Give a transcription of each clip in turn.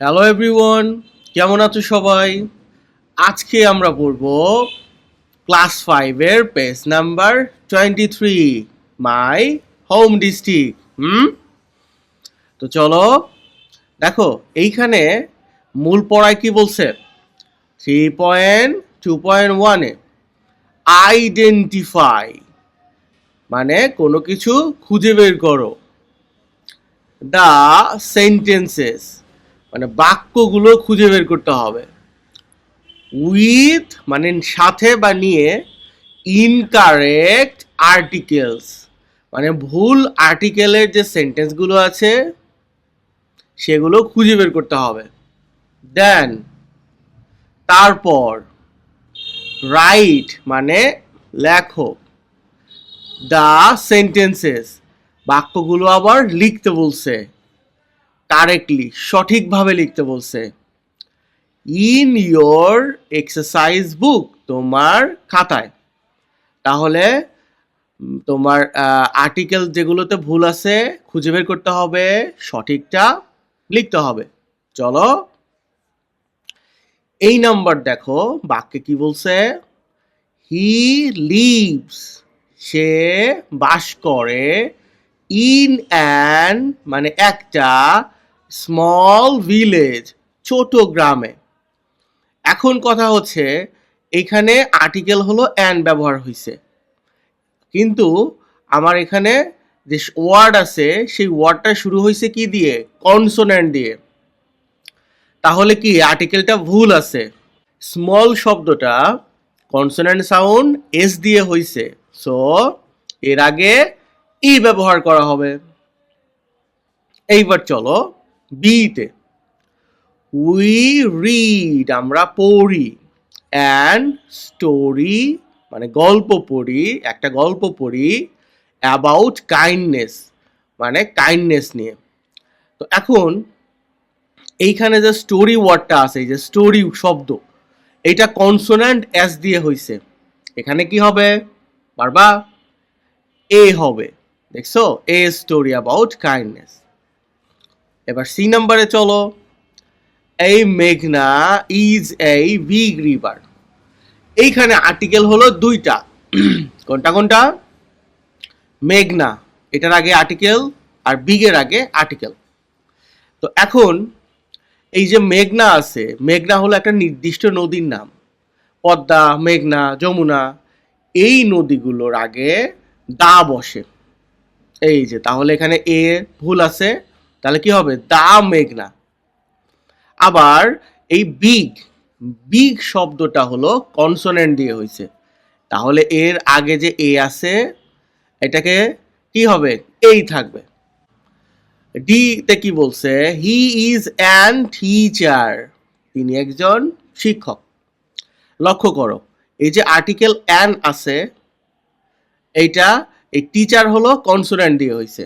Hello everyone কেমন আছো সবাই? আজকে আমরা পড়ব ক্লাস ফাইভের page number twenty three my home district হুম? তো চলো, দেখো, এইখানে মূল পড়ায় কি বলছে? থ্রি পয়েন্ট টু পয়েন্ট ওয়ানে আইডেন্টিফাই মানে কোনো কিছু খুঁজে বের করো। দ্য সেন্টেন্সেস মানে বাক্যগুলো খুঁজে বের করতে হবে। উইথ মানে সাথে বা নিয়ে ইনকারেক্ট আর্টিকেলস মানে ভুল আর্টিকেলের যে সেন্টেন্সগুলো আছে, সেগুলো খুঁজে বের করতে হবে। দেন তারপর রাইট মানে লেখো। দ্য সেন্টেন্সেস বাক্যগুলো আবার লিখতে বলছে। কারেক্টলি সঠিকভাবে লিখতে বলছে ইন ইয়োর এক্সারসাইজ বুক তোমার খাতায়। তাহলে, তোমার আর্টিকেল যেগুলোতে ভুল আছে, খুঁজে বের করতে হবে, সঠিকটা লিখতে হবে। চলো, এই নাম্বার দেখো, বাক্যে কি বলছে? হি লিভস সে বাস করে ইন অ্যান মানে একটা স্মল ভিলেজ ছোট গ্রামে। এখন কথা হচ্ছে, এখানে আর্টিকেল হলো অ্যান ব্যবহার হয়েছে কিন্তু আমার এখানে যে ওয়ার্ড আছে, সেই ওয়ার্ডটা শুরু হয়েছে কি দিয়ে? কনসোনেন্ট দিয়ে। তাহলে কি আর্টিকেলটা ভুল আছে? স্মল শব্দটা কনসোনেন্ট সাউন্ড এস দিয়ে হইছে। সো এর আগে ই ব্যবহার করা হবে। এইবার চলো বিতে উই রিড আমরা পড়ি অ্যান্ড স্টোরি মানে গল্প পড়ি, একটা গল্প পড়ি অ্যাবাউট কাইন্ডনেস মানে কাইন্ডনেস নিয়ে। তো এখন, এইখানে যে স্টোরি ওয়ার্ডটা আছে, এই যে স্টোরি শব্দ, এটা কনসোনান্ট এস দিয়ে হইছে। এখানে কি হবে? বারবা এ হবে। দেখছ? এ স্টোরি অ্যাবাউট কাইন্ডনেস এবার সি নাম্বারে চলো। এই মেঘনা ইজ এই বিগ রিভার এইখানে আর্টিকেল হলো দুইটা। কোনটা কোনটা? মেঘনা, এটার আগে আর্টিকেল আর বিগের আগে আর্টিকেল তো এখন এই যে মেঘনা আছে, মেঘনা হলো একটা নির্দিষ্ট নদীর নাম। পদ্মা, মেঘনা, যমুনা, এই নদীগুলোর আগে দা বসে। এই যে, তাহলে এখানে এ ভুল আছে। তাহলে কি হবে? দা মেঘনা। আবার এই বিগ বিগ শব্দটা হলো কনসোনেন্ট দিয়ে হয়েছে। তাহলে এর আগে যে এ আছে, এটাকে কি হবে? এই থাকবে। ডি তে কি বলছে? He is an teacher. তিনি একজন শিক্ষক। লক্ষ্য করো, এই যে আর্টিকেল অ্যান আছে, এইটা, এই টিচার হলো কনসোনেন্ট দিয়ে হয়েছে।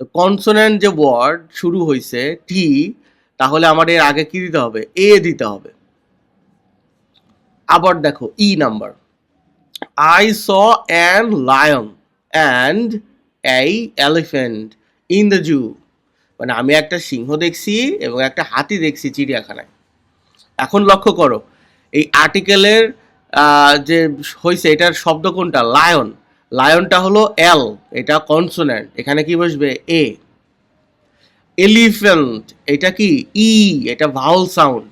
তো কনসোনেন্ট যে ওয়ার্ড শুরু হয়েছে টি তাহলে আমার এর আগে কি দিতে হবে? এ দিতে হবে। আবার দেখো E number I saw an lion and এই এলিফেন্ট ইন দ্য জু মানে আমি একটা সিংহ দেখছি এবং একটা হাতি দেখছি চিড়িয়াখানায়। এখন লক্ষ্য করো, এই আর্টিকেলের যে হয়েছে এটার শব্দ কোনটা? লায়ন লায়নটা হলো এল এটা কনসোনেন্ট এখানে কি বসবে? এ এলিফ্যান্ট এটা কি? ই এটা ভাউল সাউন্ড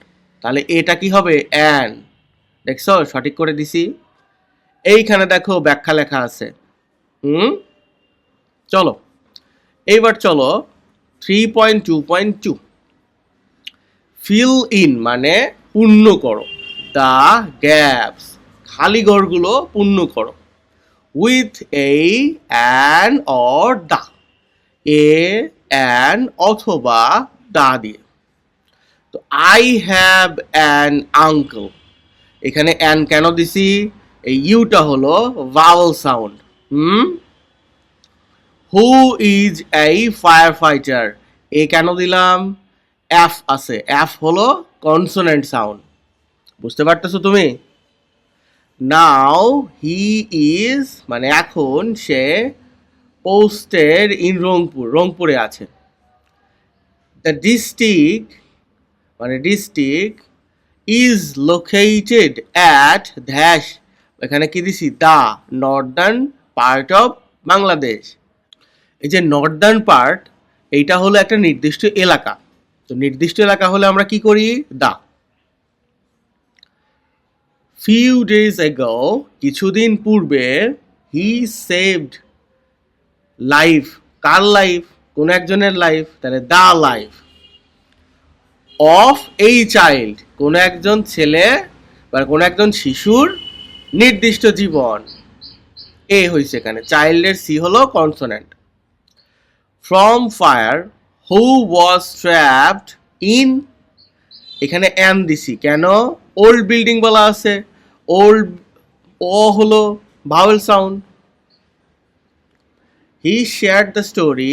তাহলে এটা কি হবে? অ্যান দেখছ? সঠিক করে দিছি। এইখানে দেখো ব্যাখ্যা লেখা আছে। হুম? চলো। এইবার চলো। Three point two point two fill in মানে পূর্ণ করো। দ্য গ্যাপস খালি ঘরগুলো পূর্ণ করো। উইথ এই an or the a an অথবা দা দিয়ে। তো আই হ্যাভ অ্যান আঙ্কল এখানে অ্যান কেন দিছি? এই ইউটা হলো vowel sound hmm? Who is এই ফায়ার ফাইটার এ কেন দিলাম? এফ আছে। এফ হলো কনসোনেন্ট সাউন্ড বুঝতে পারতেছো তুমি? নাও হি ইজ মানে এখন সে পোস্টেড ইন রংপুর রংপুরে আছে। দ্য ডিস্ট্রিক্ট মানে ডিস্ট্রিক্ট ইজ লোকেটেড অ্যাট ধ্যাস এখানে কি দিছি? The northern part of Bangladesh এই যে নর্দার্ন পার্ট এইটা হলো একটা নির্দিষ্ট এলাকা। তো নির্দিষ্ট এলাকা হলে আমরা কি করি? দা। ফিউ ডেজ এগো কিছুদিন পূর্বে হি সেভড লাইফ কার লাইফ কোন একজনের লাইফ তাহলে দা লাইফ অফ এই চাইল্ড কোন একজন ছেলে বা কোন একজন শিশুর নির্দিষ্ট জীবন। এ হয়েছে এখানে চাইল্ডের সি হলো consonant from fire who was trapped in এখানে অ্যান দিছি, কেন? ওল্ড বিল্ডিং বলা আছে। ওল্ড ও হলো vowel sound he share the story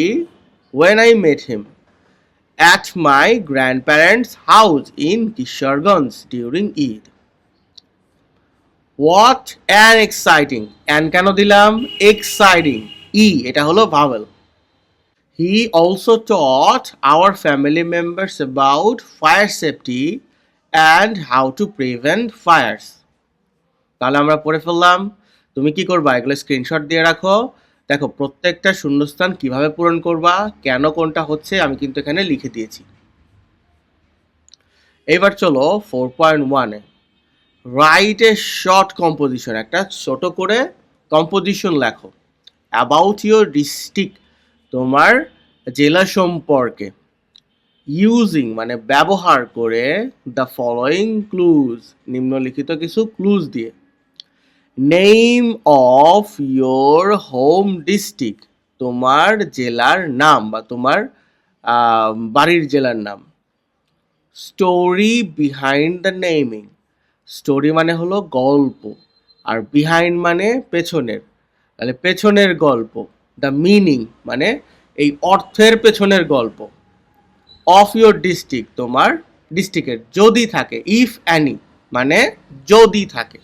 when I met him at my grandparents' house in Kisharganj during Eid. What an exciting! And কেন দিলাম exciting ই এটা হলো vowel. He also taught our family members about fire safety and how to prevent fires. তাহলে আমরা পড়ে ফেললাম। তুমি কি করবা? এগুলো স্ক্রিনশট দিয়ে রাখো। দেখো, প্রত্যেকটা শূন্যস্থান কীভাবে পূরণ করবা, কেন কোনটা হচ্ছে, আমি কিন্তু এখানে লিখে দিয়েছি। এবার চলো ফোর পয়েন্ট ওয়ানে রাইট এ শর্ট কম্পোজিশন একটা ছোট করে কম্পোজিশন লেখো। অ্যাবাউট ইউর ডিস্ট্রিক্ট তোমার জেলা সম্পর্কে। ইউজিং মানে ব্যবহার করে দ্য ফলোয়িং ক্লুজ নিম্নলিখিত কিছু ক্লুজ দিয়ে। Name of your home district তোমার জেলার নাম বা তোমার বাড়ির জেলার নাম। Story behind the naming story মানে হলো গল্প। আর বিহাইন্ড মানে পেছনের। তাহলে পেছনের গল্প। দ্য মিনিং মানে এই অর্থের পেছনের গল্প। অফ ইয়োর ডিস্ট্রিক্ট তোমার ডিস্ট্রিক্টের যদি থাকে ইফ অ্যানি মানে যদি থাকে।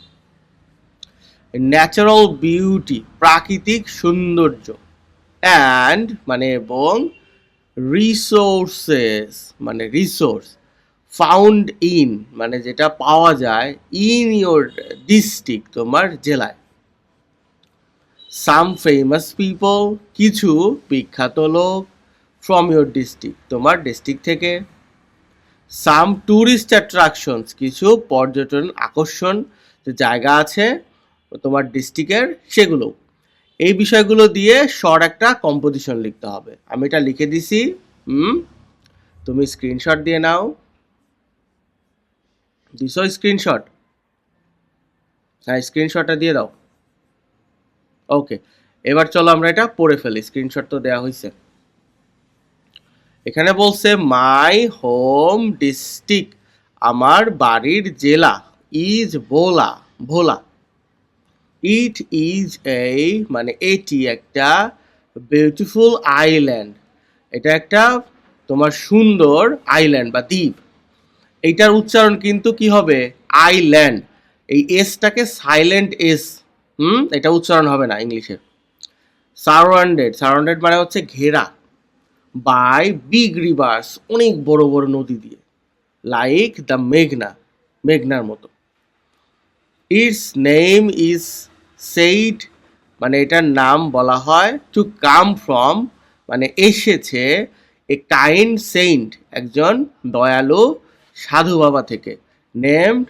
ন্যাচারাল বিউটি প্রাকৃতিক সৌন্দর্য অ্যান্ড মানে এবং রিসোর্সেস মানে রিসোর্স ফাউন্ড ইন মানে যেটা পাওয়া যায় ইন ইয়োর ডিস্ট্রিক্ট তোমার জেলায়। সাম ফেমাস পিপল কিছু বিখ্যাত লোক ফ্রম ইয়োর ডিস্ট্রিক্ট তোমার ডিস্ট্রিক্ট থেকে। সাম ট্যুরিস্ট অ্যাট্রাকশনস কিছু পর্যটন আকর্ষণ জায়গা আছে তোমার ডিস্ট্রিক্টের সেগুলো। এই বিষয়গুলো দিয়ে শর্ট একটা কম্পোজিশন লিখতে হবে। আমি এটা লিখে দিছি, হুম? তুমি স্ক্রিনশট দিয়ে নাও। দিছো স্ক্রিনশট হ্যাঁ স্ক্রিনশটটা দিয়ে দাও। ওকে এবার চলো আমরা এটা পড়ে ফেলি। স্ক্রিনশট তো দেওয়া হয়েছে এখানে বলছে মাই হোম ডিস্ট্রিক্ট আমার বাড়ির জেলা is Bhola Bhola it is a মানে এটি একটা বিউটিফুল আইল্যান্ড এটা একটা তোমার সুন্দর আইল্যান্ড বা দ্বীপ। এইটার উচ্চারণ কিন্তু কি হবে? আইল্যান্ড এই এসটাকে সাইলেন্ট এস হুম? এটা উচ্চারণ হবে না ইংলিশে। সারাউন্ডেড সারাউন্ডেড মানে হচ্ছে ঘেরা। বাই বিগ রিভার্স অনেক বড় বড় নদী দিয়ে। লাইক দ্য মেঘনা। মেঘনার মতো। ইটস নেম ইজ সেইড মানে এটার নাম বলা হয় টু কাম ফ্রম মানে এসেছে এ কাইন্ড সেইন্ট একজন দয়ালু সাধু বাবা থেকে। নেমড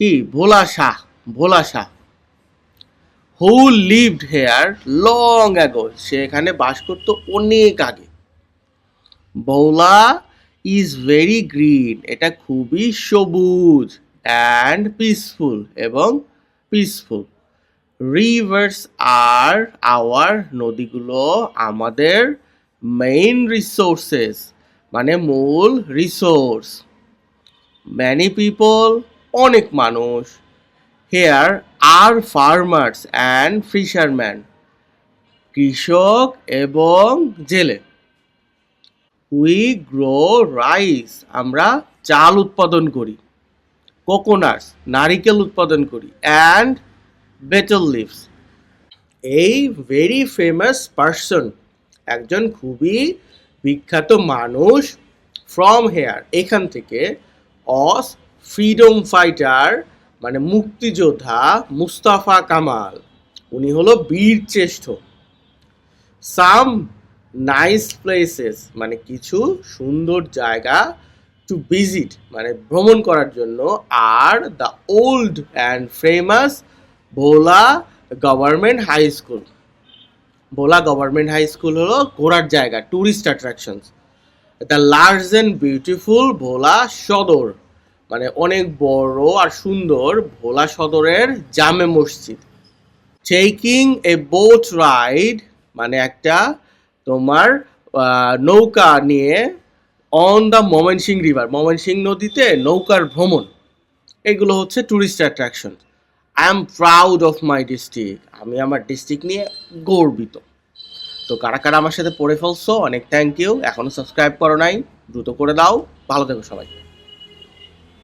কি? Bhola Shah Bhola Shah. Who lived here long ago সে এখানে বাস করতো অনেক আগে। বৌলা ইজ ভেরি গ্রিন এটা খুবই সবুজ। অ্যান্ড পিসফুল এবং পিসফুল রিভার্স আর আওয়ার নদীগুলো, আমাদের মেইন রিসোর্সেস মানে মূল রিসোর্স ম্যানি পিপল অনেক মানুষ here are farmers and fisherman কৃষক এবং জেলে। উই গ্রো রাইস আমরা চাল উৎপাদন করি। কোকোনাটস, নারিকেল উৎপাদন করি অ্যান্ড বেটল লিভস এই ভেরি ফেমাস পার্সন একজন খুবই বিখ্যাত মানুষ ফ্রম হেয়ার এখান থেকে অস ফ্রিডম ফাইটার মানে মুক্তিযোদ্ধা মুস্তাফা কামাল। উনি হলো বীর সাম নাইস প্লেসেস মানে কিছু সুন্দর জায়গা টু ভিজিট মানে ভ্রমণ করার জন্য are the old and famous Bhola government high school Bhola government high school হলো ঘোরার জায়গা tourist attractions the large and beautiful Bhola Sadar মানে অনেক বড় আর সুন্দর ভোলা সদরের জামে মসজিদ। টেকিং এ বোট রাইড মানে একটা তোমার নৌকা নিয়ে on the Mymensingh river Mymensingh নদীতে নৌকার ভ্রমণ। এগুলো হচ্ছে tourist attraction I am proud of my district আমি আমার ডিস্ট্রিক্ট নিয়ে গর্বিত। তো কারা কারা আমার সাথে পড়ে ফেলছো, অনেক থ্যাংক ইউ এখনও সাবস্ক্রাইব করো নাই, দ্রুত করে দাও। ভালো থেকো সবাই।